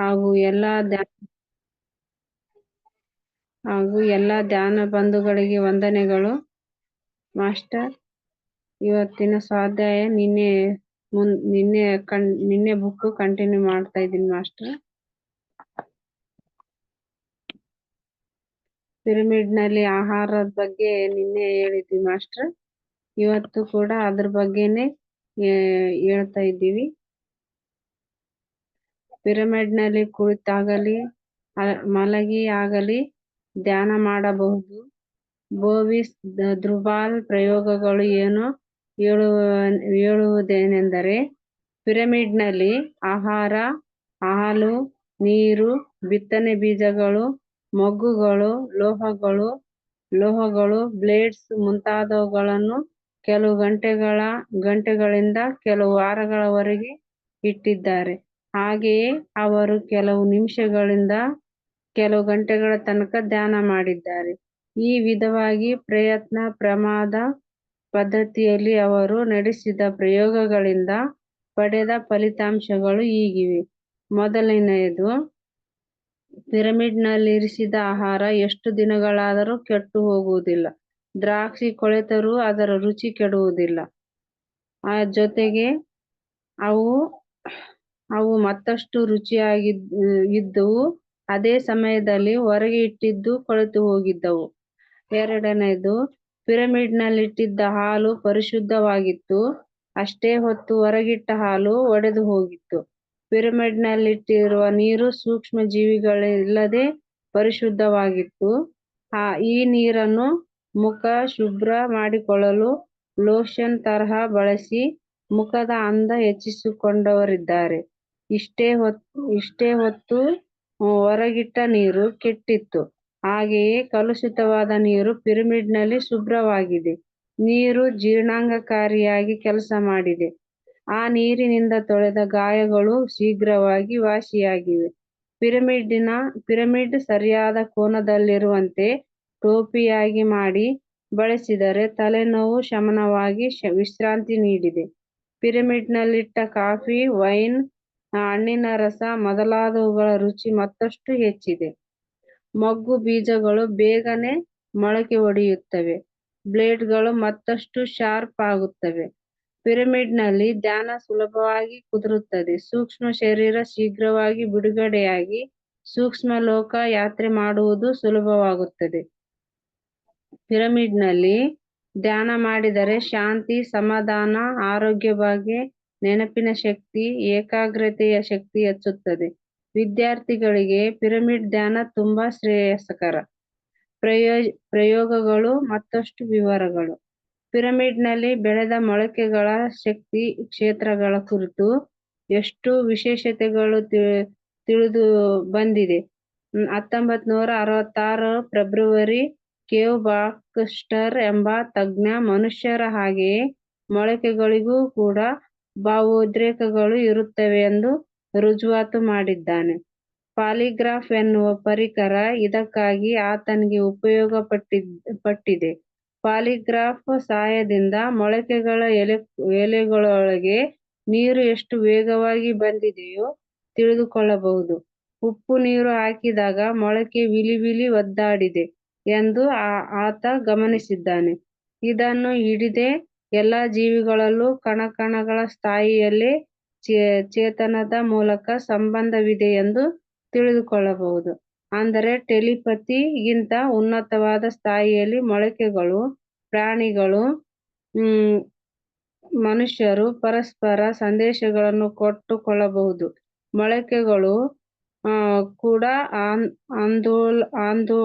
ಹಾಗೂ ಎಲ್ಲ ಧ್ಯಾನ ಹಾಗೂ ಎಲ್ಲ ಧ್ಯಾನ ಬಂಧುಗಳಿಗೆ ವಂದನೆಗಳು. ಮಾಸ್ಟರ್, ಇವತ್ತಿನ ಸ್ವಾಧ್ಯಾಯ ನಿನ್ನೆ ಮುನ್, ನಿನ್ನೆ ಕಣ್, ನಿನ್ನೆ ಬುಕ್ ಕಂಟಿನ್ಯೂ ಮಾಡ್ತಾ ಇದ್ದೀನಿ ಮಾಸ್ಟರ್. ಪಿರಮಿಡ್ನಲ್ಲಿ ಆಹಾರದ ಬಗ್ಗೆ ನಿನ್ನೆ ಹೇಳಿದ್ವಿ ಮಾಸ್ಟರ್. ಇವತ್ತು ಕೂಡ ಅದ್ರ ಬಗ್ಗೆನೆ ಹೇಳ್ತಾ ಇದ್ದೀವಿ. ಪಿರಮಿಡ್ನಲ್ಲಿ ಕುಳಿತಾಗಲಿ ಮಲಗಿ ಆಗಲಿ ಧ್ಯಾನ ಮಾಡಬಹುದು. ಬೋವಿಸ್ ಧ್ರುಬಾಲ್ ಪ್ರಯೋಗಗಳು ಏನು ಹೇಳುವ ಹೇಳುವುದೇನೆಂದರೆ ಪಿರಮಿಡ್ನಲ್ಲಿ ಆಹಾರ, ಹಾಲು, ನೀರು, ಬಿತ್ತನೆ ಬೀಜಗಳು, ಮೊಗ್ಗುಗಳು, ಲೋಹಗಳು ಲೋಹಗಳು, ಬ್ಲೇಡ್ಸ್ ಮುಂತಾದವುಗಳನ್ನು ಕೆಲವು ಗಂಟೆಗಳ, ಗಂಟೆಗಳಿಂದ ಕೆಲವು ವಾರಗಳವರೆಗೆ ಇಟ್ಟಿದ್ದಾರೆ. ಹಾಗೆಯೇ ಅವರು ಕೆಲವು ನಿಮಿಷಗಳಿಂದ ಕೆಲವು ಗಂಟೆಗಳ ತನಕ ಧ್ಯಾನ ಮಾಡಿದ್ದಾರೆ. ಈ ವಿಧವಾಗಿ ಪ್ರಯತ್ನ, ಪ್ರಮಾದ ಪದ್ಧತಿಯಲ್ಲಿ ಅವರು ನಡೆಸಿದ ಪ್ರಯೋಗಗಳಿಂದ ಪಡೆದ ಫಲಿತಾಂಶಗಳು ಹೀಗಿವೆ ಮೊದಲನೆಯದು, ಪಿರಮಿಡ್ನಲ್ಲಿರಿಸಿದ ಆಹಾರ ಎಷ್ಟು ದಿನಗಳಾದರೂ ಕೆಟ್ಟು ಹೋಗುವುದಿಲ್ಲ. ದ್ರಾಕ್ಷಿ ಕೊಳೆತರೂ ಅದರ ರುಚಿ ಕೆಡುವುದಿಲ್ಲ. ಆ ಜೊತೆಗೆ ಅವು ಅವು ಮತ್ತಷ್ಟು ರುಚಿಯಾಗಿ ಇದ್ದವು. ಅದೇ ಸಮಯದಲ್ಲಿ ಹೊರಗೆ ಇಟ್ಟಿದ್ದು ಕೊಳೆತು ಹೋಗಿದ್ದವು. ಎರಡನೇದು ಪಿರಮಿಡ್ನಲ್ಲಿಟ್ಟಿದ್ದ ಹಾಲು ಪರಿಶುದ್ಧವಾಗಿತ್ತು. ಅಷ್ಟೇ ಹೊತ್ತು ಹೊರಗಿಟ್ಟ ಹಾಲು ಒಡೆದು ಹೋಗಿತ್ತು. ಪಿರಮಿಡ್ನಲ್ಲಿಟ್ಟಿರುವ ನೀರು ಸೂಕ್ಷ್ಮ ಜೀವಿಗಳಿಲ್ಲದೆ ಪರಿಶುದ್ಧವಾಗಿತ್ತು. ಆ, ಈ ನೀರನ್ನು ಮುಖ ಶುಭ್ರ ಮಾಡಿಕೊಳ್ಳಲು ಲೋಷನ್ ತರಹ ಬಳಸಿ ಮುಖದ ಅಂದ ಹೆಚ್ಚಿಸಿಕೊಂಡವರಿದ್ದಾರೆ. ಇಷ್ಟೇ ಹೊತ್ತು ಇಷ್ಟೇ ಹೊತ್ತು ಹೊರಗಿಟ್ಟ ನೀರು ಕೆಟ್ಟಿತ್ತು. ಹಾಗೆಯೇ ಕಲುಷಿತವಾದ ನೀರು ಪಿರಮಿಡ್ನಲ್ಲಿ ಶುಭ್ರವಾಗಿದೆ. ನೀರು ಜೀರ್ಣಾಂಗಕಾರಿಯಾಗಿ ಕೆಲಸ ಮಾಡಿದೆ. ಆ ನೀರಿನಿಂದ ತೊಳೆದ ಗಾಯಗಳು ಶೀಘ್ರವಾಗಿ ವಾಸಿಯಾಗಿವೆ. ಪಿರಮಿಡ್ ಸರಿಯಾದ ಕೋನದಲ್ಲಿರುವಂತೆ ಟೋಪಿಯಾಗಿ ಮಾಡಿ ಬಳಸಿದರೆ ತಲೆನೋವು ಶಮನವಾಗಿ ವಿಶ್ರಾಂತಿ ನೀಡಿದೆ. ಪಿರಮಿಡ್ನಲ್ಲಿಟ್ಟ ಕಾಫಿ, ವೈನ್ ಹಣ್ಣಿನ ರಸ ಮೊದಲಾದವುಗಳ ರುಚಿ ಮತ್ತಷ್ಟು ಹೆಚ್ಚಿದೆ. ಮೊಗ್ಗು ಬೀಜಗಳು ಬೇಗನೆ ಮೊಳಕೆ ಒಡೆಯುತ್ತವೆ. ಬ್ಲೇಡ್ಗಳು ಮತ್ತಷ್ಟು ಶಾರ್ಪ್ ಆಗುತ್ತವೆ. ಪಿರಮಿಡ್ನಲ್ಲಿ ಧ್ಯಾನ ಸುಲಭವಾಗಿ ಕುದುರುತ್ತದೆ. ಸೂಕ್ಷ್ಮ ಶರೀರ ಶೀಘ್ರವಾಗಿ ಬಿಡುಗಡೆಯಾಗಿ ಸೂಕ್ಷ್ಮ ಲೋಕ ಯಾತ್ರೆ ಮಾಡುವುದು ಸುಲಭವಾಗುತ್ತದೆ. ಪಿರಮಿಡ್ನಲ್ಲಿ ಧ್ಯಾನ ಮಾಡಿದರೆ ಶಾಂತಿ, ಸಮಾಧಾನ, ಆರೋಗ್ಯ ಬಗ್ಗೆ ನೆನಪಿನ ಶಕ್ತಿ, ಏಕಾಗ್ರತೆಯ ಶಕ್ತಿ ಹೆಚ್ಚುತ್ತದೆ. ವಿದ್ಯಾರ್ಥಿಗಳಿಗೆ ಪಿರಮಿಡ್ ಧ್ಯಾನ ತುಂಬಾ ಶ್ರೇಯಸ್ಕರ. ಪ್ರಯೋ, ಪ್ರಯೋಗಗಳು ಮತ್ತಷ್ಟು ವಿವರಗಳು. ಪಿರಮಿಡ್ನಲ್ಲಿ ಬೆಳೆದ ಮೊಳಕೆಗಳ ಶಕ್ತಿ ಕ್ಷೇತ್ರಗಳ ಕುರಿತು ಎಷ್ಟು ವಿಶೇಷತೆಗಳು ತಿಳಿದು ಬಂದಿದೆ. ಹತ್ತೊಂಬತ್ ನೂರ ಅರವತ್ತಾರು ಫೆಬ್ರವರಿ ಕೇವ್ ಬಾಕ್ಸ್ಟರ್ ಎಂಬ ತಜ್ಞ ಮನುಷ್ಯರ ಹಾಗೆಯೇ ಮೊಳಕೆಗಳಿಗೂ ಕೂಡ ಭಾವೋದ್ರೇಕಗಳು ಇರುತ್ತವೆ ಎಂದು ರುಜುವಾತು ಮಾಡಿದ್ದಾನೆ. ಪಾಲಿಗ್ರಾಫ್ ಎನ್ನುವ ಪರಿಕರ ಇದಕ್ಕಾಗಿ ಆತನಿಗೆ ಉಪಯೋಗ ಪಟ್ಟಿದ್ ಪಾಲಿಗ್ರಾಫ್ ಸಹಾಯದಿಂದ ಮೊಳಕೆಗಳ ಎಲೆ, ಎಲೆಗಳೊಳಗೆ ನೀರು ಎಷ್ಟು ವೇಗವಾಗಿ ಬಂದಿದೆಯೋ ತಿಳಿದುಕೊಳ್ಳಬಹುದು. ಉಪ್ಪು ನೀರು ಹಾಕಿದಾಗ ಮೊಳಕೆ ವಿಲಿವಿಲಿ ವಿಲಿ ಒದ್ದಾಡಿದೆ ಎಂದು ಆತ ಗಮನಿಸಿದ್ದಾನೆ. ಇದನ್ನು ಹಿಡಿದೇ ಎಲ್ಲಾ ಜೀವಿಗಳಲ್ಲೂ ಕಣಕಣಗಳ ಚೇ, ಚೇತನದ ಮೂಲಕ ಸಂಬಂಧವಿದೆ ಎಂದು ತಿಳಿದುಕೊಳ್ಳಬಹುದು. ಅಂದರೆ ಟೆಲಿಪತಿಗಿಂತ ಉನ್ನತವಾದ ಸ್ಥಾಯಿಯಲ್ಲಿ ಮೊಳಕೆಗಳು, ಪ್ರಾಣಿಗಳು ಮನುಷ್ಯರು ಪರಸ್ಪರ ಸಂದೇಶಗಳನ್ನು ಕೊಟ್ಟುಕೊಳ್ಳಬಹುದು. ಮೊಳಕೆಗಳು ಕೂಡ ಆಂದೋಲ ಆಂದೋ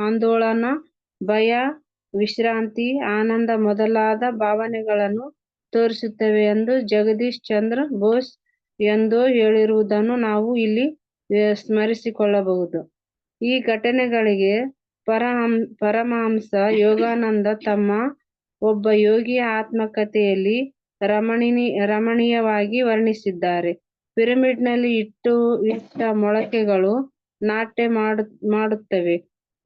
ಆಂದೋಲನ, ಭಯ ವಿಶ್ರಾಂತಿ, ಆನಂದ ಮೊದಲಾದ ಭಾವನೆಗಳನ್ನು ತೋರಿಸುತ್ತವೆ ಎಂದು ಜಗದೀಶ್ ಚಂದ್ರ ಬೋಸ್ ಎಂದು ಹೇಳಿರುವುದನ್ನು ನಾವು ಇಲ್ಲಿ ಸ್ಮರಿಸಿಕೊಳ್ಳಬಹುದು. ಈ ಘಟನೆಗಳಿಗೆ ಪರಹಂ, ಪರಮಹಂಸ, ಯೋಗಾನಂದ ತಮ್ಮ ಒಬ್ಬ ಯೋಗಿಯ ಆತ್ಮಕಥೆಯಲ್ಲಿ ರಮಣಿನಿ, ರಮಣೀಯವಾಗಿ ವರ್ಣಿಸಿದ್ದಾರೆ. ಪಿರಮಿಡ್ನಲ್ಲಿ ಇಟ್ಟು, ಇಟ್ಟ ಮೊಳಕೆಗಳು ನಾಟ್ಯ ಮಾಡು, ಮಾಡುತ್ತವೆ.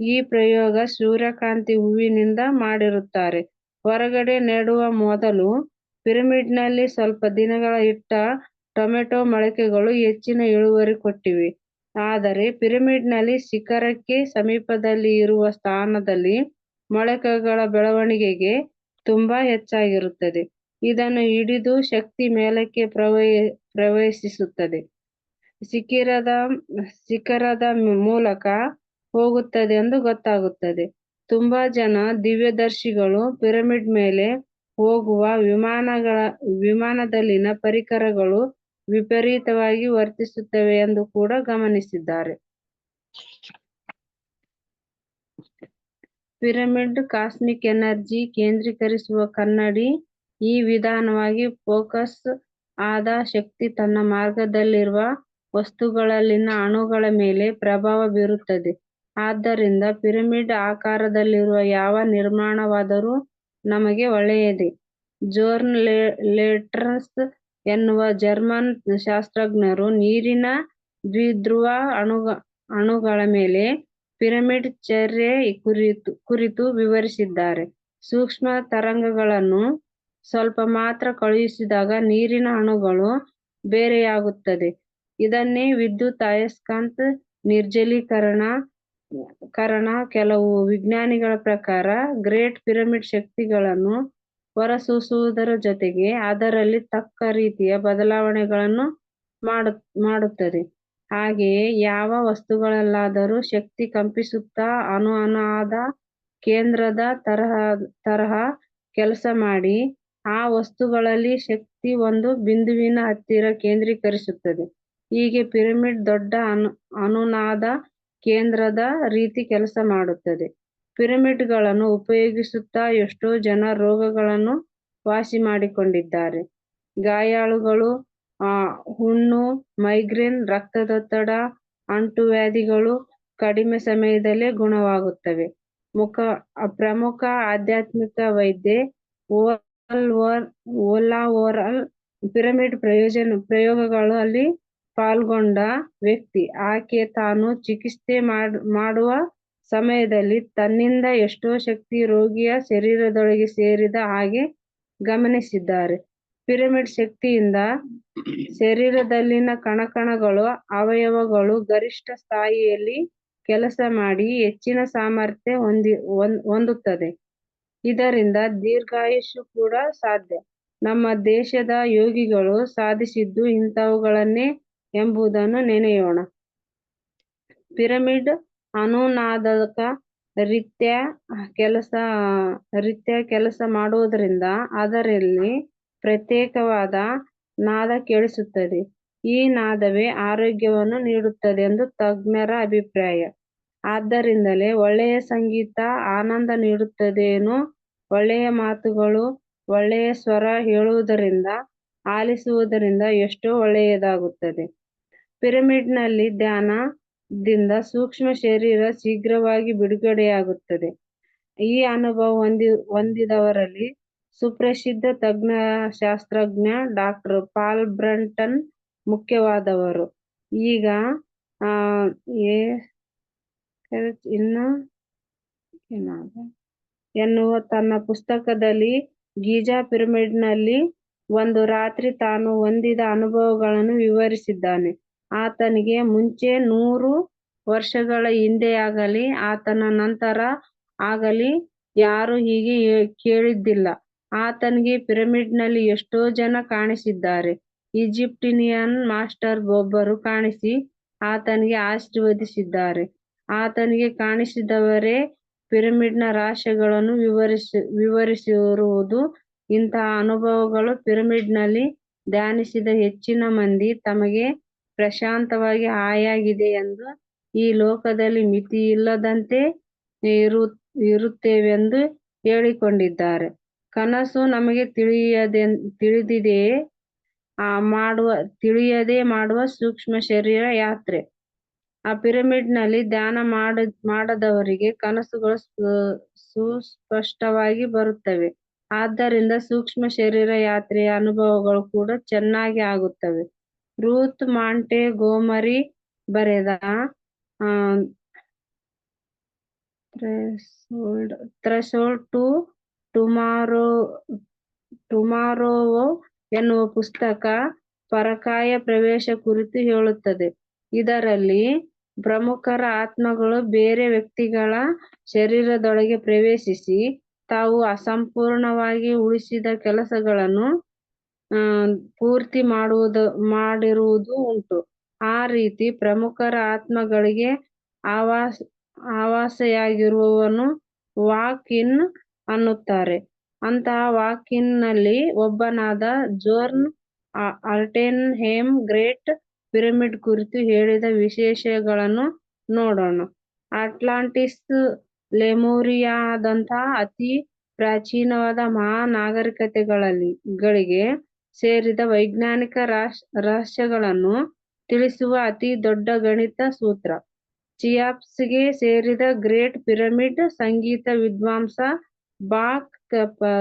ಈ ಪ್ರಯೋಗ ಸೂರ್ಯಕಾಂತಿ ಹೂವಿನಿಂದ ಮಾಡಿರುತ್ತಾರೆ. ಹೊರಗಡೆ ನೆಡುವ ಮೊದಲು ಪಿರಮಿಡ್ನಲ್ಲಿ ಸ್ವಲ್ಪ ದಿನಗಳ ಇಟ್ಟ ಟೊಮೆಟೊ ಮೊಳಕೆಗಳು ಹೆಚ್ಚಿನ ಇಳುವರಿ ಕೊಟ್ಟಿವೆ. ಆದರೆ ಪಿರಮಿಡ್ನಲ್ಲಿ ಶಿಖರಕ್ಕೆ ಸಮೀಪದಲ್ಲಿ ಇರುವ ಸ್ಥಾನದಲ್ಲಿ ಮೊಳಕೆಗಳ ಬೆಳವಣಿಗೆಗೆ ತುಂಬಾ ಹೆಚ್ಚಾಗಿರುತ್ತದೆ. ಇದನ್ನು ಹಿಡಿದು ಶಕ್ತಿ ಮೇಲಕ್ಕೆ ಪ್ರವೇ, ಪ್ರವೇಶಿಸುತ್ತದೆ. ಶಿಖರದ ಶಿಖರದ ಮೂಲಕ ಹೋಗುತ್ತದೆ ಎಂದು ಗೊತ್ತಾಗುತ್ತದೆ. ತುಂಬಾ ಜನ ದಿವ್ಯದರ್ಶಿಗಳು ಪಿರಮಿಡ್ ಮೇಲೆ ಹೋಗುವ ವಿಮಾನಗಳ, ವಿಮಾನದಲ್ಲಿನ ಪರಿಕರಗಳು ವಿಪರೀತವಾಗಿ ವರ್ತಿಸುತ್ತವೆ ಎಂದು ಕೂಡ ಗಮನಿಸಿದ್ದಾರೆ. ಪಿರಮಿಡ್ ಕಾಸ್ಮಿಕ್ ಎನರ್ಜಿ ಕೇಂದ್ರೀಕರಿಸುವ ಕನ್ನಡಿ ಈ ವಿಧಾನವಾಗಿ ಫೋಕಸ್ ಆದ ಶಕ್ತಿ ತನ್ನ ಮಾರ್ಗದಲ್ಲಿರುವ ವಸ್ತುಗಳಲ್ಲಿನ ಅಣುಗಳ ಮೇಲೆ ಪ್ರಭಾವ ಬೀರುತ್ತದೆ. ಆದ್ದರಿಂದ ಪಿರಮಿಡ್ ಆಕಾರದಲ್ಲಿರುವ ಯಾವ ನಿರ್ಮಾಣವಾದರೂ ನಮಗೆ ಒಳ್ಳೆಯದೇ. ಜೋರ್ನ್ ಲೆಟರ್ಸ್ ಎನ್ನುವ ಜರ್ಮನ್ ಶಾಸ್ತ್ರಜ್ಞರು ನೀರಿನ ದ್ವಿಧ್ರುವ ಅಣುಗ, ಅಣುಗಳ ಮೇಲೆ ಪಿರಮಿಡ್ ಚರ್ಯೆ ಕುರಿತು ಕುರಿತು ವಿವರಿಸಿದ್ದಾರೆ. ಸೂಕ್ಷ್ಮ ತರಂಗಗಳನ್ನು ಸ್ವಲ್ಪ ಮಾತ್ರ ಕಳುಹಿಸಿದಾಗ ನೀರಿನ ಅಣುಗಳು ಬೇರೆಯಾಗುತ್ತದೆ. ಇದನ್ನೇ ವಿದ್ಯುತ್ ಆಯಸ್ಕಾಂತ ನಿರ್ಜಲೀಕರಣ ಕಾರಣ ಕೆಲವು ವಿಜ್ಞಾನಿಗಳ ಪ್ರಕಾರ ಗ್ರೇಟ್ ಪಿರಮಿಡ್ ಶಕ್ತಿಗಳನ್ನು ಹೊರಸೂಸುವುದರ ಜೊತೆಗೆ ಅದರಲ್ಲಿ ತಕ್ಕ ರೀತಿಯ ಬದಲಾವಣೆಗಳನ್ನು ಮಾಡು, ಮಾಡುತ್ತದೆ. ಹಾಗೆಯೇ ಯಾವ ವಸ್ತುಗಳಲ್ಲಾದರೂ ಶಕ್ತಿ ಕಂಪಿಸುತ್ತಾ ಅನು ಅಣಾದ ಕೇಂದ್ರದ ತರಹ ತರಹ ಕೆಲಸ ಮಾಡಿ ಆ ವಸ್ತುಗಳಲ್ಲಿ ಶಕ್ತಿ ಒಂದು ಬಿಂದುವಿನ ಹತ್ತಿರ ಕೇಂದ್ರೀಕರಿಸುತ್ತದೆ. ಹೀಗೆ ಪಿರಮಿಡ್ ದೊಡ್ಡ ಅನು ಅನುನಾದ ಕೇಂದ್ರದ ರೀತಿ ಕೆಲಸ ಮಾಡುತ್ತದೆ. ಪಿರಮಿಡ್ಗಳನ್ನು ಉಪಯೋಗಿಸುತ್ತಾ ಎಷ್ಟೋ ಜನ ರೋಗಗಳನ್ನು ವಾಸಿ ಮಾಡಿಕೊಂಡಿದ್ದಾರೆ. ಗಾಯಾಳುಗಳು, ಆ, ಹುಣ್ಣು, ಮೈಗ್ರೇನ್, ರಕ್ತದೊತ್ತಡ, ಅಂಟುವ್ಯಾಧಿಗಳು ಕಡಿಮೆ ಸಮಯದಲ್ಲೇ ಗುಣವಾಗುತ್ತವೆ. ಮುಖ, ಪ್ರಮುಖ ಆಧ್ಯಾತ್ಮಿಕ ವೈದ್ಯೆ ಓಲಾ ಓರಲ್ ಪಿರಮಿಡ್ ಪ್ರಯೋಜನ ಪ್ರಯೋಗಗಳಲ್ಲಿ ಪಾಲ್ಗೊಂಡ ವ್ಯಕ್ತಿ. ಆಕೆ ತಾನು ಚಿಕಿತ್ಸೆ ಮಾಡುವ ಸಮಯದಲ್ಲಿ ತನ್ನಿಂದ ಎಷ್ಟೋ ಶಕ್ತಿ ರೋಗಿಯ ಶರೀರದೊಳಗೆ ಸೇರಿದ ಹಾಗೆ ಗಮನಿಸಿದ್ದಾರೆ. ಪಿರಮಿಡ್ ಶಕ್ತಿಯಿಂದ ಶರೀರದಲ್ಲಿನ ಕಣಕಣಗಳು, ಅವಯವಗಳು ಗರಿಷ್ಠ ಸ್ಥಾಯಿಯಲ್ಲಿ ಕೆಲಸ ಮಾಡಿ ಹೆಚ್ಚಿನ ಸಾಮರ್ಥ್ಯ ಹೊಂದಿ ಹೊಂದುತ್ತದೆ. ಇದರಿಂದ ದೀರ್ಘಾಯುಷ್ಯ ಕೂಡ ಸಾಧ್ಯ. ನಮ್ಮ ದೇಶದ ಯೋಗಿಗಳು ಸಾಧಿಸಿದ್ದು ಇಂಥವುಗಳನ್ನೇ ಎಂಬುದನ್ನು ನೆನೆಯೋಣ. ಪಿರಮಿಡ್ ಅನುನಾದಕ ರೀತ್ಯ ಕೆಲಸ ರೀತ್ಯ ಕೆಲಸ ಮಾಡುವುದರಿಂದ ಅದರಲ್ಲಿ ಪ್ರತ್ಯೇಕವಾದ ನಾದ ಕೇಳಿಸುತ್ತದೆ. ಈ ನಾದವೇ ಆರೋಗ್ಯವನ್ನು ನೀಡುತ್ತದೆ ಎಂದು ತಜ್ಞರ ಅಭಿಪ್ರಾಯ. ಆದ್ದರಿಂದಲೇ ಒಳ್ಳೆಯ ಸಂಗೀತ ಆನಂದ ನೀಡುತ್ತದೇನೋ ಒಳ್ಳೆಯ ಮಾತುಗಳು, ಒಳ್ಳೆಯ ಸ್ವರ ಹೇಳುವುದರಿಂದ, ಆಲಿಸುವುದರಿಂದ ಎಷ್ಟೋ ಒಳ್ಳೆಯದಾಗುತ್ತದೆ. ಪಿರಮಿಡ್ನಲ್ಲಿ ಧ್ಯಾನದಿಂದ ಸೂಕ್ಷ್ಮ ಶರೀರ ಶೀಘ್ರವಾಗಿ ಬಿಡುಗಡೆಯಾಗುತ್ತದೆ. ಈ ಅನುಭವ ಹೊಂದಿ, ಹೊಂದಿದವರಲ್ಲಿ ಸುಪ್ರಸಿದ್ಧ ತಜ್ಞ ಶಾಸ್ತ್ರಜ್ಞ ಡಾಕ್ಟರ್ ಪಾಲ್ ಬ್ರಂಟನ್ ಮುಖ್ಯವಾದವರು. ಈಗ, ಆ ಇನ್ನು ಎನ್ನುವ ತನ್ನ ಪುಸ್ತಕದಲ್ಲಿ ಗೀಜಾ ಪಿರಮಿಡ್ನಲ್ಲಿ ಒಂದು ರಾತ್ರಿ ತಾನು ಹೊಂದಿದ ಅನುಭವಗಳನ್ನು ವಿವರಿಸಿದ್ದಾನೆ. ಆತನಿಗೆ ಮುಂಚೆ ನೂರು ವರ್ಷಗಳ ಹಿಂದೆಯಾಗಲಿ, ಆತನ ನಂತರ ಆಗಲಿ ಯಾರು ಹೀಗೆ ಕೇಳಿದ್ದಿಲ್ಲ. ಆತನಿಗೆ ಪಿರಮಿಡ್ನಲ್ಲಿ ಎಷ್ಟೋ ಜನ ಕಾಣಿಸಿದ್ದಾರೆ. ಈಜಿಪ್ಟಿನಿಯನ್ ಮಾಸ್ಟರ್ ಒಬ್ಬರು ಕಾಣಿಸಿ ಆತನಿಗೆ ಆಶೀರ್ವದಿಸಿದ್ದಾರೆ. ಆತನಿಗೆ ಕಾಣಿಸಿದವರೇ ಪಿರಮಿಡ್ನ ರಾಶಿಗಳನ್ನು ವಿವರಿಸಿ, ವಿವರಿಸಿರುವುದು ಇಂತಹ ಅನುಭವಗಳು ಪಿರಮಿಡ್ನಲ್ಲಿ ಧ್ಯಾನಿಸಿದ ಹೆಚ್ಚಿನ ಮಂದಿ ತಮಗೆ ಪ್ರಶಾಂತವಾಗಿ ಹಾಯಾಗಿದೆ ಎಂದು ಈ ಲೋಕದಲ್ಲಿ ಮಿತಿ ಇಲ್ಲದಂತೆ ಇರು, ಇರುತ್ತೇವೆಂದು ಹೇಳಿಕೊಂಡಿದ್ದಾರೆ. ಕನಸು ನಮಗೆ ತಿಳಿಯದೆ, ತಿಳಿದಿದೆಯೇ? ಆ, ಮಾಡುವ, ತಿಳಿಯದೆ ಮಾಡುವ ಸೂಕ್ಷ್ಮ ಶರೀರ ಯಾತ್ರೆ. ಆ ಪಿರಮಿಡ್ನಲ್ಲಿ ಧ್ಯಾನ ಮಾಡ, ಮಾಡದವರಿಗೆ ಕನಸುಗಳು ಸುಸ್ಪಷ್ಟವಾಗಿ ಬರುತ್ತವೆ. ಆದ್ದರಿಂದ ಸೂಕ್ಷ್ಮ ಶರೀರ ಯಾತ್ರೆಯ ಅನುಭವಗಳು ಕೂಡ ಚೆನ್ನಾಗಿ ಆಗುತ್ತವೆ. ರೂತ್ ಮಾಂಟೆ ಗೋಮರಿ ಬರೆದ ಥ್ರೆಶೋಲ್ಡ್ ಟು ಟುಮಾರೋ ಟುಮಾರೋವೋ ಎನ್ನುವ ಪುಸ್ತಕ ಪರಕಾಯ ಪ್ರವೇಶ ಕುರಿತು ಹೇಳುತ್ತದೆ. ಇದರಲ್ಲಿ ಪ್ರಮುಖರ ಆತ್ಮಗಳು ಬೇರೆ ವ್ಯಕ್ತಿಗಳ ಶರೀರದೊಳಗೆ ಪ್ರವೇಶಿಸಿ ತಾವು ಅಸಂಪೂರ್ಣವಾಗಿ ಉಳಿಸಿದ ಕೆಲಸಗಳನ್ನು ಪೂರ್ತಿ ಮಾಡುವುದು, ಮಾಡಿರುವುದು ಉಂಟು. ಆ ರೀತಿ ಪ್ರಮುಖರ ಆತ್ಮಗಳಿಗೆ ಆವಾಸ, ಆವಾಸೆಯಾಗಿರುವವನು ವಾಕ್ ಇನ್ ಅನ್ನುತ್ತಾರೆ. ಅಂತಹ ವಾಕ್ನಲ್ಲಿ ಒಬ್ಬನಾದ ಜೋರ್ನ್ ಅಲ್ಟೆನ್ ಹೇಮ್ ಗ್ರೇಟ್ ಪಿರಮಿಡ್ ಕುರಿತು ಹೇಳಿದ ವಿಶೇಷಗಳನ್ನು ನೋಡೋಣ. ಅಟ್ಲಾಂಟಿಸ್ ಲೆಮೋರಿಯಾದಂತಹ ಅತಿ ಪ್ರಾಚೀನವಾದ ಮಹಾನಾಗರಿಕತೆಗಳಲ್ಲಿ ಗಳಿಗೆ ಸೇರಿದ ವೈಜ್ಞಾನಿಕ ರಾಶ್, ರಹಸ್ಯಗಳನ್ನು ತಿಳಿಸುವ ಅತಿ ದೊಡ್ಡ ಗಣಿತ ಸೂತ್ರ. ಚಿಯಾಪ್ಸ್ಗೆ ಸೇರಿದ ಗ್ರೇಟ್ ಪಿರಮಿಡ್, ಸಂಗೀತ ವಿದ್ವಾಂಸ ಬಾಕ್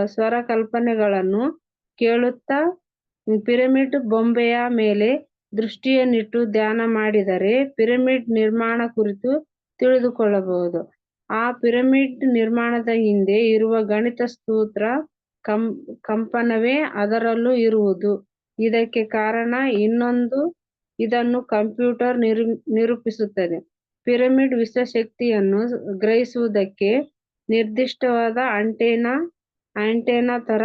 ಸ್ವರ ಕಲ್ಪನೆಗಳನ್ನು ಕೇಳುತ್ತಾ ಪಿರಮಿಡ್ ಬೊಂಬೆಯ ಮೇಲೆ ದೃಷ್ಟಿಯನ್ನಿಟ್ಟು ಧ್ಯಾನ ಮಾಡಿದರೆ ಪಿರಮಿಡ್ ನಿರ್ಮಾಣ ಕುರಿತು ತಿಳಿದುಕೊಳ್ಳಬಹುದು. ಆ ಪಿರಮಿಡ್ ನಿರ್ಮಾಣದ ಹಿಂದೆ ಇರುವ ಗಣಿತ ಸೂತ್ರ ಕಂ ಕಂಪನವೇ ಅದರಲ್ಲೂ ಇರುವುದು. ಇದಕ್ಕೆ ಕಾರಣ ಇನ್ನೊಂದು ಇದನ್ನು ಕಂಪ್ಯೂಟರ್ ನಿರು, ನಿರೂಪಿಸುತ್ತದೆ. ಪಿರಮಿಡ್ ವಿಶ್ವಶಕ್ತಿಯನ್ನು ಗ್ರಹಿಸುವುದಕ್ಕೆ ನಿರ್ದಿಷ್ಟವಾದ ಆಂಟೆನಾ ಆಂಟೆನಾ ತರ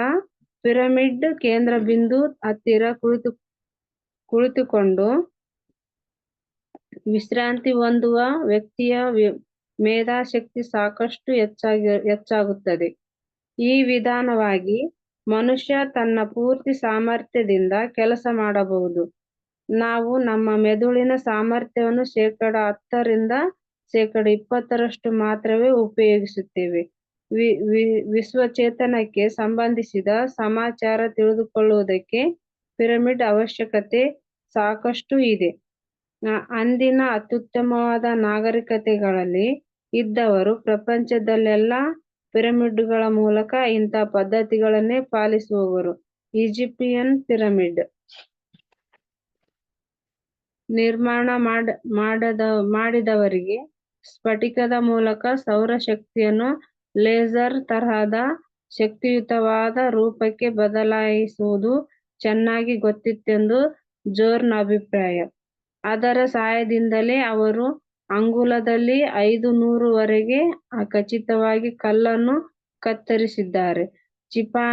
ಪಿರಮಿಡ್ ಕೇಂದ್ರ ಬಿಂದು ಹತ್ತಿರ ಕುಳಿತು, ಕುಳಿತುಕೊಂಡು ವಿಶ್ರಾಂತಿ ಹೊಂದುವ ವ್ಯಕ್ತಿಯ ಮೇಧಾಶಕ್ತಿ ಸಾಕಷ್ಟು ಹೆಚ್ಚಾಗಿ, ಹೆಚ್ಚಾಗುತ್ತದೆ. ಈ ವಿಧಾನವಾಗಿ ಮನುಷ್ಯ ತನ್ನ ಪೂರ್ತಿ ಸಾಮರ್ಥ್ಯದಿಂದ ಕೆಲಸ ಮಾಡಬಹುದು. ನಾವು ನಮ್ಮ ಮೆದುಳಿನ ಸಾಮರ್ಥ್ಯವನ್ನು ಶೇಕಡ ಹತ್ತರಿಂದ ಶೇಕಡ ಇಪ್ಪತ್ತರಷ್ಟು ಮಾತ್ರವೇ ಉಪಯೋಗಿಸುತ್ತೇವೆ. ವಿ, ವಿ- ವಿಶ್ವಚೇತನಕ್ಕೆ ಸಂಬಂಧಿಸಿದ ಸಮಾಚಾರ ತಿಳಿದುಕೊಳ್ಳುವುದಕ್ಕೆ ಪಿರಮಿಡ್ ಅವಶ್ಯಕತೆ ಸಾಕಷ್ಟು ಇದೆ. ಅಂದಿನ ಅತ್ಯುತ್ತಮವಾದ ನಾಗರಿಕತೆಗಳಲ್ಲಿ ಇದ್ದವರು ಪ್ರಪಂಚದಲ್ಲೆಲ್ಲ ಪಿರಮಿಡ್ಗಳ ಮೂಲಕ ಇಂಥ ಪದ್ಧತಿಗಳನ್ನೇ ಪಾಲಿಸುವವರು. Egyptian pyramid. ನಿರ್ಮಾಣ ಮಾಡ, ಮಾಡದ, ಮಾಡಿದವರಿಗೆ ಸ್ಫಟಿಕದ ಮೂಲಕ ಸೌರಶಕ್ತಿಯನ್ನು ಲೇಸರ್ ತರಹದ ಶಕ್ತಿಯುತವಾದ ರೂಪಕ್ಕೆ ಬದಲಾಯಿಸುವುದು ಚೆನ್ನಾಗಿ ಗೊತ್ತಿತ್ತೆಂದು ಜೋರ್ನ್ ಅಭಿಪ್ರಾಯ. ಅದರ ಸಹಾಯದಿಂದಲೇ ಅವರು ಅಂಗುಲದಲ್ಲಿ ಐದು ನೂರುವರೆಗೆ ಖಚಿತವಾಗಿ ಕಲ್ಲನ್ನು ಕತ್ತರಿಸಿದ್ದಾರೆ. ಚಿಪಾ,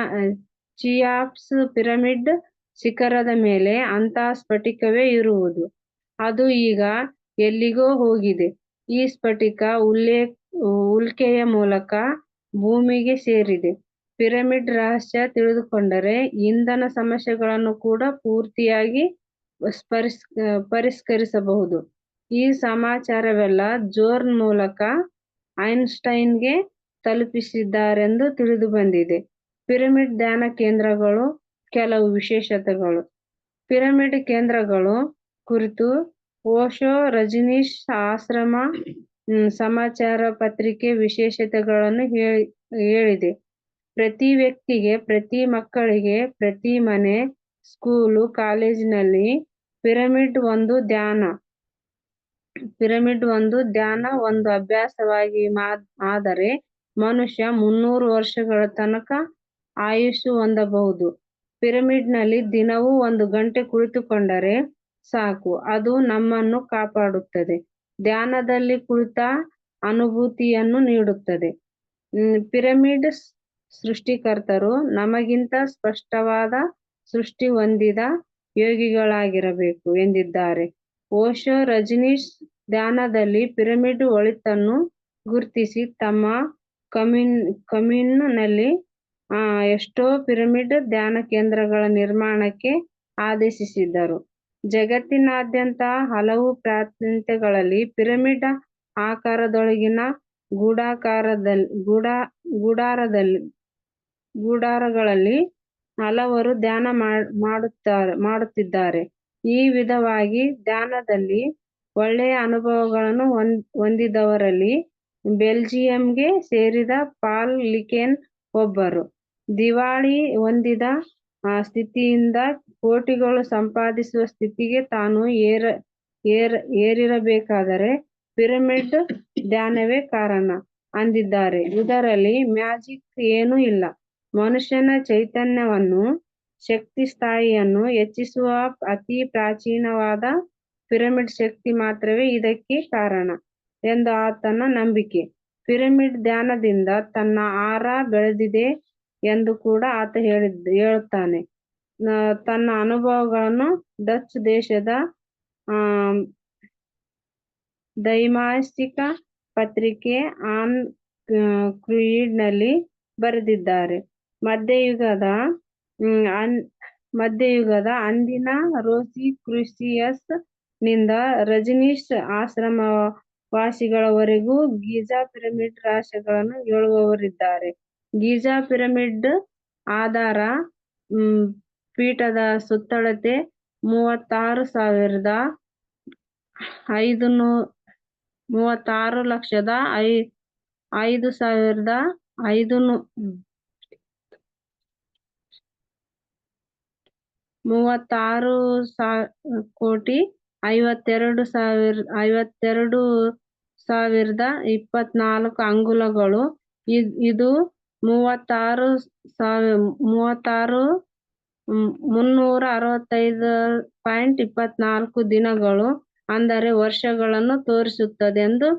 ಚಿಯಾಪ್ಸ್ ಪಿರಮಿಡ್ ಶಿಖರದ ಮೇಲೆ ಅಂತಹ ಸ್ಫಟಿಕವೇ ಇರುವುದು. ಅದು ಈಗ ಎಲ್ಲಿಗೋ ಹೋಗಿದೆ. ಈ ಸ್ಫಟಿಕ ಉಲ್ಲೇಖ ಉಲ್ಕೆಯ ಮೂಲಕ ಭೂಮಿಗೆ ಸೇರಿದೆ. ಪಿರಮಿಡ್ ರಹಸ್ಯ ತಿಳಿದುಕೊಂಡರೆ ಇಂಧನ ಸಮಸ್ಯೆಗಳನ್ನು ಕೂಡ ಪೂರ್ತಿಯಾಗಿ ಸ್ಪರಿಸ್, ಪರಿಷ್ಕರಿಸಬಹುದು. ಈ ಸಮಾಚಾರವೆಲ್ಲ ಜೋರ್ನ್ ಮೂಲಕ ಐನ್ಸ್ಟೈನ್ಗೆ ತಲುಪಿಸಿದ್ದಾರೆಂದು ತಿಳಿದು ಬಂದಿದೆ. ಪಿರಮಿಡ್ ಧ್ಯಾನ ಕೇಂದ್ರಗಳು ಕೆಲವು ವಿಶೇಷತೆಗಳು. ಪಿರಮಿಡ್ ಕೇಂದ್ರಗಳು ಕುರಿತು ಓಶೋ ರಜನೀಶ್ ಆಶ್ರಮ ಸಮಾಚಾರ ಪತ್ರಿಕೆ ವಿಶೇಷತೆಗಳನ್ನು ಹೇಳಿ ಹೇಳಿದೆ. ಪ್ರತಿ ವ್ಯಕ್ತಿಗೆ, ಪ್ರತಿ ಮಕ್ಕಳಿಗೆ, ಪ್ರತಿ ಮನೆ, ಸ್ಕೂಲು, ಕಾಲೇಜಿನಲ್ಲಿ ಪಿರಮಿಡ್ ಒಂದು ಧ್ಯಾನ. ಪಿರಮಿಡ್ ಒಂದು ಧ್ಯಾನ ಒಂದು ಅಭ್ಯಾಸವಾಗಿ ಆದರೆ ಮನುಷ್ಯ ಮುನ್ನೂರು ವರ್ಷಗಳ ತನಕ ಆಯುಷು ಹೊಂದಬಹುದು. ಪಿರಮಿಡ್ನಲ್ಲಿ ದಿನವೂ ಒಂದು ಗಂಟೆ ಕುಳಿತುಕೊಂಡರೆ ಸಾಕು, ಅದು ನಮ್ಮನ್ನು ಕಾಪಾಡುತ್ತದೆ. ಧ್ಯಾನದಲ್ಲಿ ಕುಳಿತ ಅನುಭೂತಿಯನ್ನು ನೀಡುತ್ತದೆ. ಪಿರಮಿಡ್ ಸೃಷ್ಟಿಕರ್ತರು ನಮಗಿಂತ ಸ್ಪಷ್ಟವಾದ ಸೃಷ್ಟಿ ಹೊಂದಿದ ಯೋಗಿಗಳಾಗಿರಬೇಕು ಎಂದಿದ್ದಾರೆ. ಓಶೋ ರಜನೀಶ್ ಧ್ಯಾನದಲ್ಲಿ ಪಿರಮಿಡ್ ಒಳಿತನ್ನು ಗುರುತಿಸಿ ತಮ್ಮ ಕಮ್ಯುನ್, ಕಮ್ಯೂನ್ನಲ್ಲಿ ಎಷ್ಟೋ ಪಿರಮಿಡ್ ಧ್ಯಾನ ಕೇಂದ್ರಗಳ ನಿರ್ಮಾಣಕ್ಕೆ ಆದೇಶಿಸಿದ್ದರು. ಜಗತ್ತಿನಾದ್ಯಂತ ಹಲವು ಪ್ರಾಂತ್ಯಗಳಲ್ಲಿ ಪಿರಮಿಡ್ ಆಕಾರದೊಳಗಿನ ಗೂಢಾಕಾರದಲ್ಲಿ ಗೂಢ ಗೂಡಾರದಲ್ಲಿ ಗೂಡಾರಗಳಲ್ಲಿ ಹಲವರು ಧ್ಯಾನ ಮಾಡ್- ಮಾಡುತ್ತಾರೆ, ಮಾಡುತ್ತಿದ್ದಾರೆ. ಈ ವಿಧವಾಗಿ ಧ್ಯಾನದಲ್ಲಿ ಒಳ್ಳೆಯ ಅನುಭವಗಳನ್ನು ಹೊಂದ್ ಹೊಂದಿದವರಲ್ಲಿ ಬೆಲ್ಜಿಯಂಗೆ ಸೇರಿದ ಪಾಲ್ ಲಿಕೆನ್ ಒಬ್ಬರು. ದಿವಾಳಿ ಹೊಂದಿದ, ಆ, ಸ್ಥಿತಿಯಿಂದ ಕೋಟಿಗಳು ಸಂಪಾದಿಸುವ ಸ್ಥಿತಿಗೆ ತಾನು ಏರ ಏರ, ಏರಿರಬೇಕಾದರೆ ಪಿರಮಿಡ್ ಧ್ಯಾನವೇ ಕಾರಣ ಅಂದಿದ್ದಾರೆ. ಇದರಲ್ಲಿ ಮ್ಯಾಜಿಕ್ ಏನೂ ಇಲ್ಲ. ಮನುಷ್ಯನ ಚೈತನ್ಯವನ್ನು ಶಕ್ತಿ ಸ್ಥಾಯಿಯನ್ನು ಹೆಚ್ಚಿಸುವ ಅತಿ ಪ್ರಾಚೀನವಾದ ಪಿರಮಿಡ್ ಶಕ್ತಿ ಮಾತ್ರವೇ ಇದಕ್ಕೆ ಕಾರಣ ಎಂದು ಆತನ ನಂಬಿಕೆ. ಪಿರಮಿಡ್ ಧ್ಯಾನದಿಂದ ತನ್ನ ಆರ ಬೆಳೆದಿದೆ ಎಂದು ಕೂಡ ಆತ ಹೇಳಿದ್, ಹೇಳುತ್ತಾನೆ. ತನ್ನ ಅನುಭವಗಳನ್ನು ಡಚ್ ದೇಶದ, ಆ, ದೈಮಾಸಿಕ ಪತ್ರಿಕೆ ಆನ್ ಕ್ರೂಯಿಡ್ನಲ್ಲಿ ಬರೆದಿದ್ದಾರೆ. ಮಧ್ಯಯುಗದ ಅನ್- ಮಧ್ಯಯುಗದ ಅಂದಿನ ರೋಸಿ ಕ್ರಿಸಿಯಸ್ನಿಂದ ರಜನೀಶ್ ಆಶ್ರಮ ವಾಸಿಗಳವರೆಗೂ ಗೀಜಾ ಪಿರಮಿಡ್ ರಾಶಿಗಳನ್ನು ಹೇಳುವವರಿದ್ದಾರೆ ಗೀಜಾ ಪಿರಮಿಡ್ ಆಧಾರ ಪೀಠದ ಸುತ್ತಳತೆ ಮೂವತ್ತಾರು ಸಾವಿರದ ಐದು ನೂ ಮೂವತ್ತಾರು ಲಕ್ಷದ ಐ, ಐದು ಸಾವಿರದ ಐದು ಮೂವತ್ತಾರು ಸಾ, ಕೋಟಿ ಐವತ್ತೆರಡು ಸಾವಿರ, ಐವತ್ತೆರಡು ಸಾವಿರದ ಇಪ್ಪತ್ನಾಲ್ಕು ಅಂಗುಲಗಳು. ಇದ್- ಮೂವತ್ತಾರು ಸಾವಿರ, ಮೂವತ್ತಾರು ಮುನ್ನೂರ ಅರವತ್ತೈದು ಪಾಯಿಂಟ್ ಇಪ್ಪತ್ನಾಲ್ಕು ದಿನಗಳು ಅಂದರೆ ವರ್ಷಗಳನ್ನು ತೋರಿಸುತ್ತದೆ ಎಂದು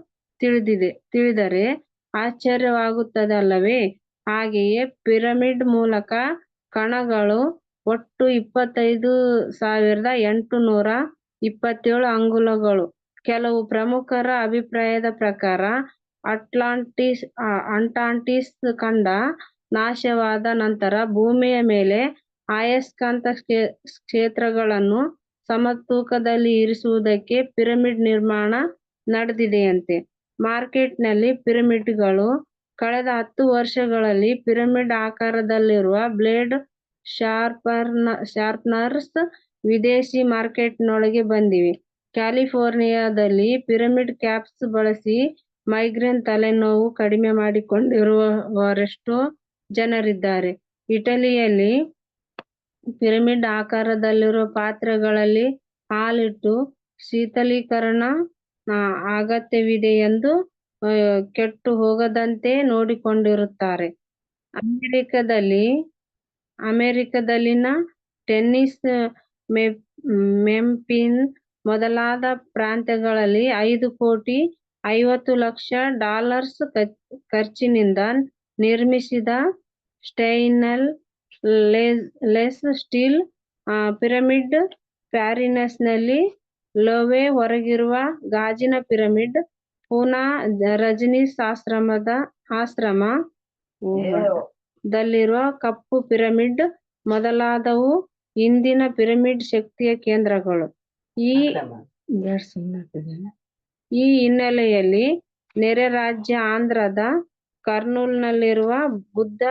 ತಿಳಿದಿದೆ, ತಿಳಿದರೆ ಆಶ್ಚರ್ಯವಾಗುತ್ತದೆ ಅಲ್ಲವೇ ಹಾಗೆಯೇ ಪಿರಮಿಡ್ ಮೂಲಕ ಕಣಗಳು ಒಟ್ಟು ಇಪ್ಪತ್ತೈದು ಸಾವಿರದ ಎಂಟುನೂರ ಇಪ್ಪತ್ತೇಳು ಅಂಗುಲಗಳು. ಕೆಲವು ಪ್ರಮುಖರ ಅಭಿಪ್ರಾಯದ ಪ್ರಕಾರ, ಅಟ್ಲಾಂಟಿಸ್ ಅಂಟಾಂಟಿಸ್ ಖಂಡ ನಾಶವಾದ ನಂತರ ಭೂಮಿಯ ಮೇಲೆ ಆಯಸ್ಕಾಂತ ಕ್ಷೇ- ಕ್ಷೇತ್ರಗಳನ್ನು ಸಮತೂಕದಲ್ಲಿ ಇರಿಸುವುದಕ್ಕೆ ಪಿರಮಿಡ್ ನಿರ್ಮಾಣ ನಡೆದಿದೆಯಂತೆ. ಮಾರ್ಕೆಟ್ನಲ್ಲಿ ಪಿರಮಿಡ್ಗಳು ಕಳೆದ ಹತ್ತು ವರ್ಷಗಳಲ್ಲಿ ಪಿರಮಿಡ್ ಆಕಾರದಲ್ಲಿರುವ ಬ್ಲೇಡ್ ಶಾರ್ಪರ್ನ, ಶಾರ್ಪ್ನರ್ಸ್ ವಿದೇಶಿ ಮಾರ್ಕೆಟ್ನೊಳಗೆ ಬಂದಿವೆ. ಕ್ಯಾಲಿಫೋರ್ನಿಯಾದಲ್ಲಿ ಪಿರಮಿಡ್ ಕ್ಯಾಪ್ಸ್ ಬಳಸಿ ಮೈಗ್ರೇನ್ ತಲೆನೋವು ಕಡಿಮೆ ಮಾಡಿಕೊಂಡಿರುವವರೆಷ್ಟೋ ಜನರಿದ್ದಾರೆ. ಇಟಲಿಯಲ್ಲಿ ಪಿರಮಿಡ್ ಆಕಾರದಲ್ಲಿರುವ ಪಾತ್ರೆಗಳಲ್ಲಿ ಹಾಲಿಟ್ಟು ಶೀತಲೀಕರಣ ಅಗತ್ಯವಿದೆ ಎಂದು ಕೆಟ್ಟು ಹೋಗದಂತೆ ನೋಡಿಕೊಂಡಿರುತ್ತಾರೆ. ಅಮೆರಿಕದಲ್ಲಿ ಅಮೆರಿಕದಲ್ಲಿನ ಟೆನ್ನಿಸ್ ಮೆಂಪಿನ್ ಮೊದಲಾದ ಪ್ರಾಂತ್ಯಗಳಲ್ಲಿ ಐದು ಕೋಟಿ ಐವತ್ತು ಲಕ್ಷ ಡಾಲರ್ಸ್ ಖರ್ಚಿನಿಂದ ನಿರ್ಮಿಸಿದ ಸ್ಟೈನಲ್ ಲೆಸ್ ಸ್ಟೀಲ್ ಪಿರಮಿಡ್ ಪ್ಯಾರಿನಸ್ನಲ್ಲಿ ಲೋವೆ ಹೊರಗಿರುವ ಗಾಜಿನ ಪಿರಮಿಡ್, ಪೂನಾ ರಜನೀಶ್ ಆಶ್ರಮದ ಆಶ್ರಮ. ದಲ್ಲಿರುವ ಕಪ್ಪು ಪಿರಮಿಡ್ ಮೊದಲಾದವು ಇಂದಿನ ಪಿರಮಿಡ್ ಶಕ್ತಿಯ ಕೇಂದ್ರಗಳು. ಈ ಈ ಹಿನ್ನೆಲೆಯಲ್ಲಿ ನೆರೆ ರಾಜ್ಯ ಆಂಧ್ರದ ಕರ್ನೂಲ್ನಲ್ಲಿರುವ ಬುದ್ಧ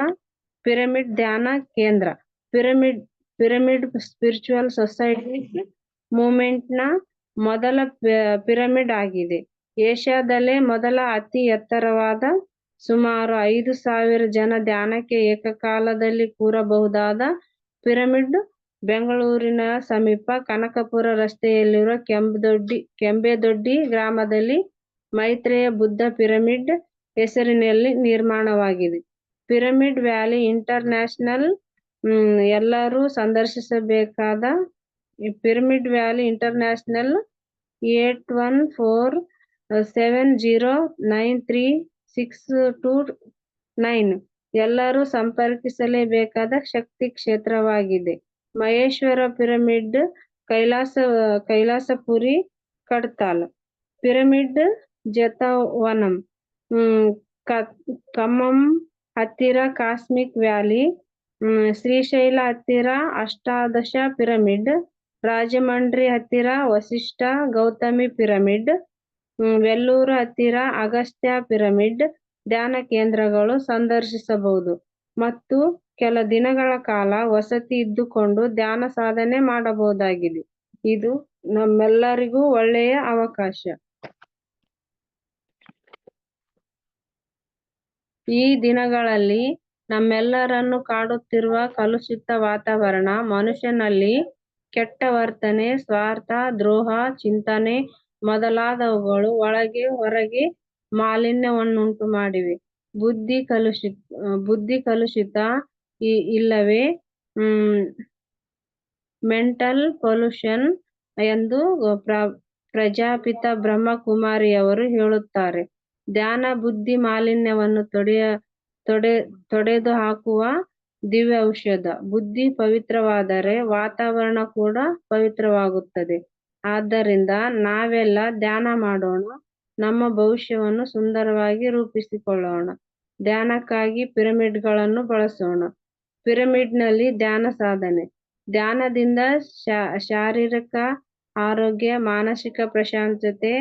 ಪಿರಮಿಡ್ ಧ್ಯಾನ ಕೇಂದ್ರ, ಪಿರಮಿಡ್ ಪಿರಮಿಡ್ ಸ್ಪಿರಿಚುವಲ್ ಸೊಸೈಟಿ ಮೂವ್ಮೆಂಟ್ನ ಮೊದಲ ಪಿ- ಪಿರಮಿಡ್ ಆಗಿದೆ. ಏಷ್ಯಾದಲ್ಲೇ ಮೊದಲ ಅತಿ ಎತ್ತರವಾದ ಸುಮಾರು ಐದು ಸಾವಿರ ಜನ ಧ್ಯಾನಕ್ಕೆ ಏಕಕಾಲದಲ್ಲಿ ಕೂರಬಹುದಾದ ಪಿರಮಿಡ್ ಬೆಂಗಳೂರಿನ ಸಮೀಪ ಕನಕಪುರ ರಸ್ತೆಯಲ್ಲಿರುವ ಕೆಂಬದೊಡ್ಡಿ ಕೆಂಬೆದೊಡ್ಡಿ ಗ್ರಾಮದಲ್ಲಿ ಮೈತ್ರೇಯ ಬುದ್ಧ ಪಿರಮಿಡ್ ಹೆಸರಿನಲ್ಲಿ ನಿರ್ಮಾಣವಾಗಿದೆ. ಪಿರಮಿಡ್ ವ್ಯಾಲಿ ಇಂಟರ್ನ್ಯಾಷನಲ್ ಹ್ಮ್, ಎಲ್ಲರೂ ಸಂದರ್ಶಿಸಬೇಕಾದ pyramid valley international eight one four seven zero nine three six two nine ಎಲ್ಲರೂ ಸಂಪರ್ಕಿಸಲೇಬೇಕಾದ ಶಕ್ತಿ ಕ್ಷೇತ್ರವಾಗಿದೆ. ಮಹೇಶ್ವರ ಪಿರಮಿಡ್, ಕೈಲಾಸ, ಕೈಲಾಸಪುರಿ, ಕಡ್ತಾಲ್. ಪಿರಮಿಡ್, ಜತವನಂ. ಖಮ್ಮಂ ಹತ್ತಿರ, ಕಾಸ್ಮಿಕ್ ವ್ಯಾಲಿ. ಶ್ರೀಶೈಲ ಹತ್ತಿರ, ಅಷ್ಟಾದಶ ಪಿರಮಿಡ್. ರಾಜಮಂಡ್ರಿ ಹತ್ತಿರ, ವಸಿಷ್ಠ ಗೌತಮಿ ಪಿರಮಿಡ್. ವೆಲ್ಲೂರು ಹತ್ತಿರ ಅಗಸ್ತ್ಯ ಪಿರಮಿಡ್ ಧ್ಯಾನ ಕೇಂದ್ರಗಳು ಸಂದರ್ಶಿಸಬಹುದು. ಮತ್ತು ಕೆಲ ದಿನಗಳ ಕಾಲ ವಸತಿ ಇದ್ದುಕೊಂಡು ಧ್ಯಾನ ಸಾಧನೆ ಮಾಡಬಹುದಾಗಿದೆ. ಇದು ನಮ್ಮೆಲ್ಲರಿಗೂ ಒಳ್ಳೆಯ ಅವಕಾಶ. ಈ ದಿನಗಳಲ್ಲಿ ನಮ್ಮೆಲ್ಲರನ್ನು ಕಾಡುತ್ತಿರುವ ಕಲುಷಿತ ವಾತಾವರಣ, ಮನುಷ್ಯನಲ್ಲಿ ಕೆಟ್ಟ ವರ್ತನೆ, ಸ್ವಾರ್ಥ, ದ್ರೋಹ, ಚಿಂತನೆ ಮೊದಲಾದವುಗಳು ಒಳಗೆ ಹೊರಗೆ ಮಾಲಿನ್ಯವನ್ನುಂಟು ಮಾಡಿವೆ ಬುದ್ಧಿ ಕಲುಷಿತ ಬುದ್ಧಿ ಕಲುಷಿತ ಇಲ್ಲವೇ? ಹ್ಮ್, ಮೆಂಟಲ್ ಪೊಲ್ಯೂಷನ್ ಎಂದು ಪ್ರ, ಪ್ರಜಾಪಿತ ಬ್ರಹ್ಮಕುಮಾರಿಯವರು ಹೇಳುತ್ತಾರೆ. ಧ್ಯಾನ, ಬುದ್ಧಿ ಮಾಲಿನ್ಯವನ್ನು ತೊಡೆಯ, ತೊಡೆ ತೊಡೆದು ಹಾಕುವ ದಿವ್ಯ ಔಷಧ ಬುದ್ಧಿ ಪವಿತ್ರವಾದರೆ ವಾತಾವರಣ ಕೂಡ ಪವಿತ್ರವಾಗುತ್ತದೆ. ಆದ್ದರಿಂದ ನಾವೆಲ್ಲ ಧ್ಯಾನ ಮಾಡೋಣ. ನಮ್ಮ ಭವಿಷ್ಯವನ್ನು ಸುಂದರವಾಗಿ ರೂಪಿಸಿಕೊಳ್ಳೋಣ. ಧ್ಯಾನಕ್ಕಾಗಿ ಪಿರಮಿಡ್ಗಳನ್ನು ಬಳಸೋಣ. ಪಿರಮಿಡ್ನಲ್ಲಿ ಧ್ಯಾನ ಸಾಧನೆ. ಧ್ಯಾನದಿಂದ ಶಾರೀರಿಕ ಆರೋಗ್ಯ, ಮಾನಸಿಕ ಪ್ರಶಾಂತತೆ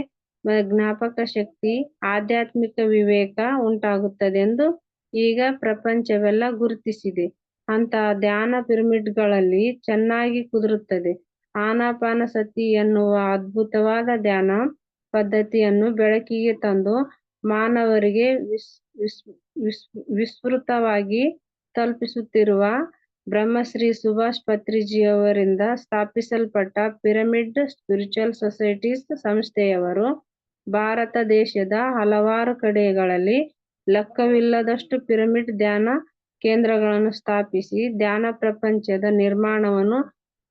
ಜ್ಞಾಪಕ ಶಕ್ತಿ, ಆಧ್ಯಾತ್ಮಿಕ ವಿವೇಕ ಉಂಟಾಗುತ್ತದೆ ಎಂದು ಈಗ ಪ್ರಪಂಚವೆಲ್ಲ ಗುರುತಿಸಿದೆ. ಅಂತಹ ಧ್ಯಾನ ಪಿರಮಿಡ್ಗಳಲ್ಲಿ ಚೆನ್ನಾಗಿ ಕುದುರುತ್ತದೆ. ಆನಾಪಾನ ಸತಿ ಎನ್ನುವ ಅದ್ಭುತವಾದ ಧ್ಯಾನ ಪದ್ಧತಿಯನ್ನು ಬೆಳಕಿಗೆ ತಂದು ಮಾನವರಿಗೆ ವಿಸ್ ವಿಸ್ ವಿಸ್ತೃತವಾಗಿ ತಲುಪಿಸುತ್ತಿರುವ ಬ್ರಹ್ಮಶ್ರೀ ಸುಭಾಷ್ ಪತ್ರಿಜಿಯವರಿಂದ ಸ್ಥಾಪಿಸಲ್ಪಟ್ಟ ಪಿರಮಿಡ್ ಸ್ಪಿರಿಚುವಲ್ ಸೊಸೈಟೀಸ್ ಸಂಸ್ಥೆಯವರು ಭಾರತ ದೇಶದ ಹಲವಾರು ಕಡೆಗಳಲ್ಲಿ ಲೆಕ್ಕವಿಲ್ಲದಷ್ಟು ಪಿರಮಿಡ್ ಧ್ಯಾನ ಕೇಂದ್ರಗಳನ್ನು ಸ್ಥಾಪಿಸಿ ಧ್ಯಾನ ಪ್ರಪಂಚದ ನಿರ್ಮಾಣವನ್ನು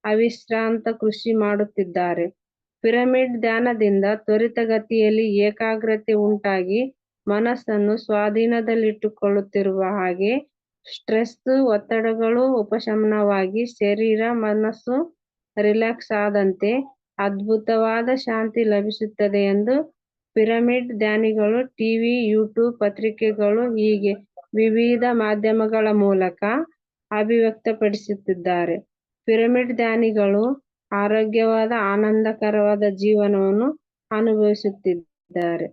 ಅವಿಶ್ರಾಂತ ಕೃಷಿ ಮಾಡುತ್ತಿದ್ದಾರೆ. ಪಿರಮಿಡ್ ಧ್ಯಾನದಿಂದ ತ್ವರಿತಗತಿಯಲ್ಲಿ ಏಕಾಗ್ರತೆ ಉಂಟಾಗಿ ಮನಸ್ಸನ್ನು ಸ್ವಾಧೀನದಲ್ಲಿಟ್ಟುಕೊಳ್ಳುತ್ತಿರುವ ಹಾಗೆ ಸ್ಟ್ರೆಸ್, ಒತ್ತಡಗಳು, ಉಪಶಮನವಾಗಿ ಶರೀರ, ಮನಸ್ಸು ರಿಲ್ಯಾಕ್ಸ್ ಆದಂತೆ ಅದ್ಭುತವಾದ ಶಾಂತಿ ಲಭಿಸುತ್ತದೆ ಎಂದು ಪಿರಮಿಡ್ ಧ್ಯಾನಿಗಳು, ಟಿವಿ, ಯೂಟ್ಯೂಬ್ ಪತ್ರಿಕೆಗಳು ಹೀಗೆ ವಿವಿಧ ಮಾಧ್ಯಮಗಳ ಮೂಲಕ ಅಭಿವ್ಯಕ್ತಪಡಿಸುತ್ತಿದ್ದಾರೆ. ಪಿರಮಿಡ್ ದಾನಿಗಳು ಆರೋಗ್ಯವಾದ ಆನಂದಕರವಾದ ಜೀವನವನ್ನು ಅನುಭವಿಸುತ್ತಿದ್ದಾರೆ.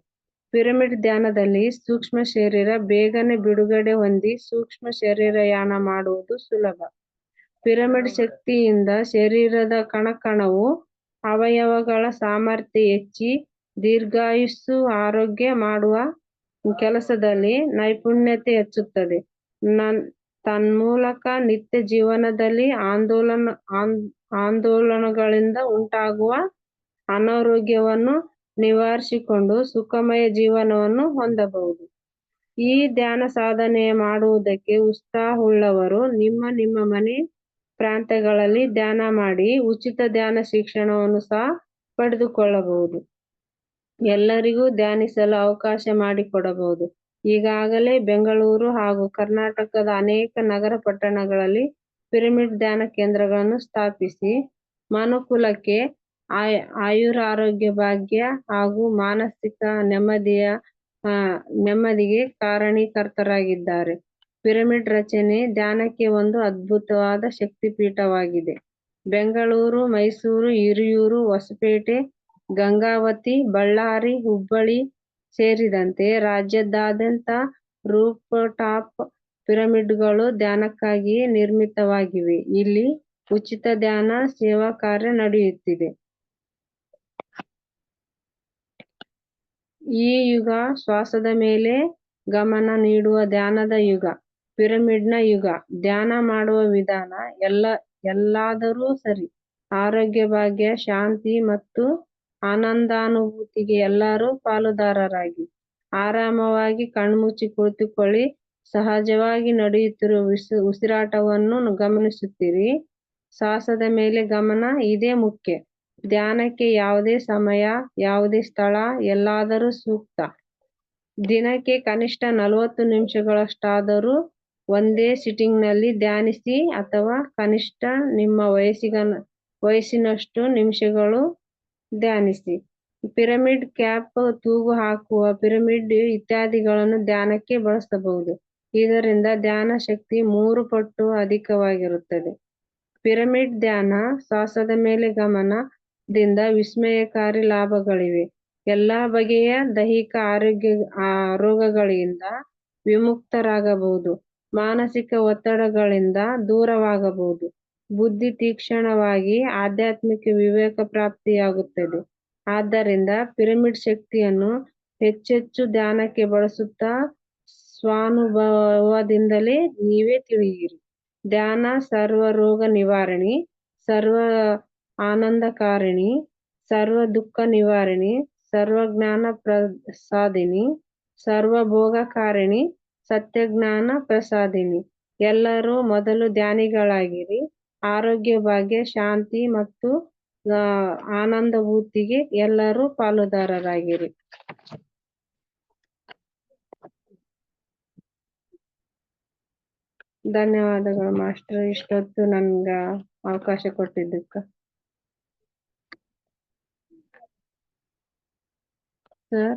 ಪಿರಮಿಡ್ ಧ್ಯಾನದಲ್ಲಿ ಸೂಕ್ಷ್ಮ ಶರೀರ ಬೇಗನೆ ಬಿಡುಗಡೆ ಹೊಂದಿ ಸೂಕ್ಷ್ಮ ಶರೀರಯಾನ ಮಾಡುವುದು ಸುಲಭ. ಪಿರಮಿಡ್ ಶಕ್ತಿಯಿಂದ ಶರೀರದ ಕಣಕಣವು ಅವಯವಗಳ ಸಾಮರ್ಥ್ಯ ಹೆಚ್ಚಿ ದೀರ್ಘಾಯುಸ್ಸು ಆರೋಗ್ಯ ಮಾಡುವ ಕೆಲಸದಲ್ಲಿ ನೈಪುಣ್ಯತೆ ಹೆಚ್ಚುತ್ತದೆ. ನನ್ ತನ್ಮೂಲಕ ನಿತ್ಯ ಜೀವನದಲ್ಲಿ ಆಂದೋಲನ ಆಂದೋಲನಗಳಿಂದ ಉಂಟಾಗುವ ಅನಾರೋಗ್ಯವನ್ನು ನಿವಾರಿಸಿಕೊಂಡು ಸುಖಮಯ ಜೀವನವನ್ನು ಹೊಂದಬಹುದು. ಈ ಧ್ಯಾನ ಸಾಧನೆ ಮಾಡುವುದಕ್ಕೆ ಉತ್ಸಾಹವುಳ್ಳವರು ನಿಮ್ಮ ನಿಮ್ಮ ಮನೆ ಪ್ರಾಂತ್ಯಗಳಲ್ಲಿ ಧ್ಯಾನ ಮಾಡಿ ಉಚಿತ ಧ್ಯಾನ ಶಿಕ್ಷಣವನ್ನು ಸಹ ಪಡೆದುಕೊಳ್ಳಬಹುದು. ಎಲ್ಲರಿಗೂ ಧ್ಯಾನಿಸಲು ಅವಕಾಶ ಮಾಡಿಕೊಡಬಹುದು. ಈಗಾಗಲೇ ಬೆಂಗಳೂರು ಹಾಗೂ ಕರ್ನಾಟಕದ ಅನೇಕ ನಗರ ಪಟ್ಟಣಗಳಲ್ಲಿ ಪಿರಮಿಡ್ ಧ್ಯಾನ ಕೇಂದ್ರಗಳನ್ನು ಸ್ಥಾಪಿಸಿ, ಮನುಕುಲಕ್ಕೆ ಆಯ್, ಆಯುರಾರೋಗ್ಯ ಭಾಗ್ಯ ಹಾಗೂ ಮಾನಸಿಕ ನೆಮ್ಮದಿಯ ನೆಮ್ಮದಿಗೆ ಕಾರಣೀಕರ್ತರಾಗಿದ್ದಾರೆ. ಪಿರಮಿಡ್ ರಚನೆ ಧ್ಯಾನಕ್ಕೆ ಒಂದು ಅದ್ಭುತವಾದ ಶಕ್ತಿಪೀಠವಾಗಿದೆ. ಬೆಂಗಳೂರು, ಮೈಸೂರು, ಹಿರಿಯೂರು, ಹೊಸಪೇಟೆ, ಗಂಗಾವತಿ, ಬಳ್ಳಾರಿ, ಹುಬ್ಬಳ್ಳಿ ಸೇರಿದಂತೆ ರಾಜ್ಯದಾದ್ಯಂತ ರೂಪ್ ಟಾಪ್ ಪಿರಮಿಡ್ಗಳು ಧ್ಯಾನಕ್ಕಾಗಿ ನಿರ್ಮಿತವಾಗಿವೆ. ಇಲ್ಲಿ ಉಚಿತ ಧ್ಯಾನ ಸೇವಾ ಕಾರ್ಯ ನಡೆಯುತ್ತಿದೆ. ಈ ಯುಗ ಶ್ವಾಸದ ಮೇಲೆ ಗಮನ ನೀಡುವ ಧ್ಯಾನದ ಯುಗ, ಪಿರಮಿಡ್ನ ಯುಗ. ಧ್ಯಾನ ಮಾಡುವ ವಿಧಾನ ಎಲ್ಲ, ಎಲ್ಲಾದರೂ ಸರಿ. ಆರೋಗ್ಯ, ಭಾಗ್ಯ, ಶಾಂತಿ ಮತ್ತು ಆನಂದಾನುಭೂತಿಗೆ ಎಲ್ಲರೂ ಪಾಲುದಾರರಾಗಿ, ಆರಾಮವಾಗಿ ಕಣ್ಮುಚ್ಚಿ ಕುಳಿತುಕೊಳ್ಳಿ, ಸಹಜವಾಗಿ ನಡೆಯುತ್ತಿರುವ ಉಸಿ ಉಸಿರಾಟವನ್ನು ಗಮನಿಸುತ್ತೀರಿ. ಶ್ವಾಸದ ಮೇಲೆ ಗಮನ ಇದೇ ಮುಖ್ಯ. ಧ್ಯಾನಕ್ಕೆ ಯಾವುದೇ ಸಮಯ, ಯಾವುದೇ ಸ್ಥಳ ಎಲ್ಲಾದರೂ ಸೂಕ್ತ. ದಿನಕ್ಕೆ ಕನಿಷ್ಠ ನಲವತ್ತು ನಿಮಿಷಗಳಷ್ಟಾದರೂ ಒಂದೇ ಸಿಟ್ಟಿಂಗ್ನಲ್ಲಿ ಧ್ಯಾನಿಸಿ ಅಥವಾ ಕನಿಷ್ಠ ನಿಮ್ಮ ವಯಸ್ಸಿಗ ವಯಸ್ಸಿನಷ್ಟು ನಿಮಿಷಗಳು ಧ್ಯಾನಿಸಿ. ಪಿರಮಿಡ್ ಕ್ಯಾಪ್, ತೂಗು ಹಾಕುವ, ಪಿರಮಿಡ್ ಇತ್ಯಾದಿಗಳನ್ನು ಧ್ಯಾನಕ್ಕೆ ಬಳಸಬಹುದು. ಇದರಿಂದ ಧ್ಯಾನ ಶಕ್ತಿ ಮೂರು ಪಟ್ಟು ಅಧಿಕವಾಗಿರುತ್ತದೆ. ಪಿರಮಿಡ್ ಧ್ಯಾನ, ಶ್ವಾಸದ ಮೇಲೆ ಗಮನದಿಂದ ವಿಸ್ಮಯಕಾರಿ ಲಾಭಗಳಿವೆ. ಎಲ್ಲಾ ಬಗೆಯ ದೈಹಿಕ ಆರೋಗ್ಯ ರೋಗಗಳಿಂದ ವಿಮುಕ್ತರಾಗಬಹುದು. ಮಾನಸಿಕ ಒತ್ತಡಗಳಿಂದ ದೂರವಾಗಬಹುದು. ಬುದ್ಧಿ ತೀಕ್ಷ್ಣವಾಗಿ ಆಧ್ಯಾತ್ಮಿಕ ವಿವೇಕ ಪ್ರಾಪ್ತಿಯಾಗುತ್ತದೆ. ಆದ್ದರಿಂದ ಪಿರಮಿಡ್ ಶಕ್ತಿಯನ್ನು ಹೆಚ್ಚೆಚ್ಚು ಧ್ಯಾನಕ್ಕೆ ಬಳಸುತ್ತಾ ಸ್ವಾನುಭವದಿಂದಲೇ ನೀವೇ ತಿಳಿಯಿರಿ. ಧ್ಯಾನ ಸರ್ವ ರೋಗ ನಿವಾರಣಿ, ಸರ್ವ ಆನಂದಕಾರಿಣಿ, ಸರ್ವ ದುಃಖ ನಿವಾರಣಿ, ಸರ್ವ ಜ್ಞಾನ ಪ್ರಸಾದಿನಿ, ಸರ್ವ ಭೋಗಕಾರಿಣಿ, ಸತ್ಯಜ್ಞಾನ ಪ್ರಸಾದಿನಿ. ಎಲ್ಲರೂ ಮೊದಲು ಧ್ಯಾನಿಗಳಾಗಿರಿ. ಆರೋಗ್ಯ ಭಾಗ್ಯ, ಶಾಂತಿ ಮತ್ತು ಆನಂದ ಭೂತಿಗೆ ಎಲ್ಲರೂ ಪಾಲುದಾರರಾಗಿರಿ. ಧನ್ಯವಾದಗಳು ಮಾಸ್ಟರ್, ಇಷ್ಟೊತ್ತು ನನ್ಗ ಅವಕಾಶ ಕೊಟ್ಟಿದ್ದಕ್ಕ. ಸರ್?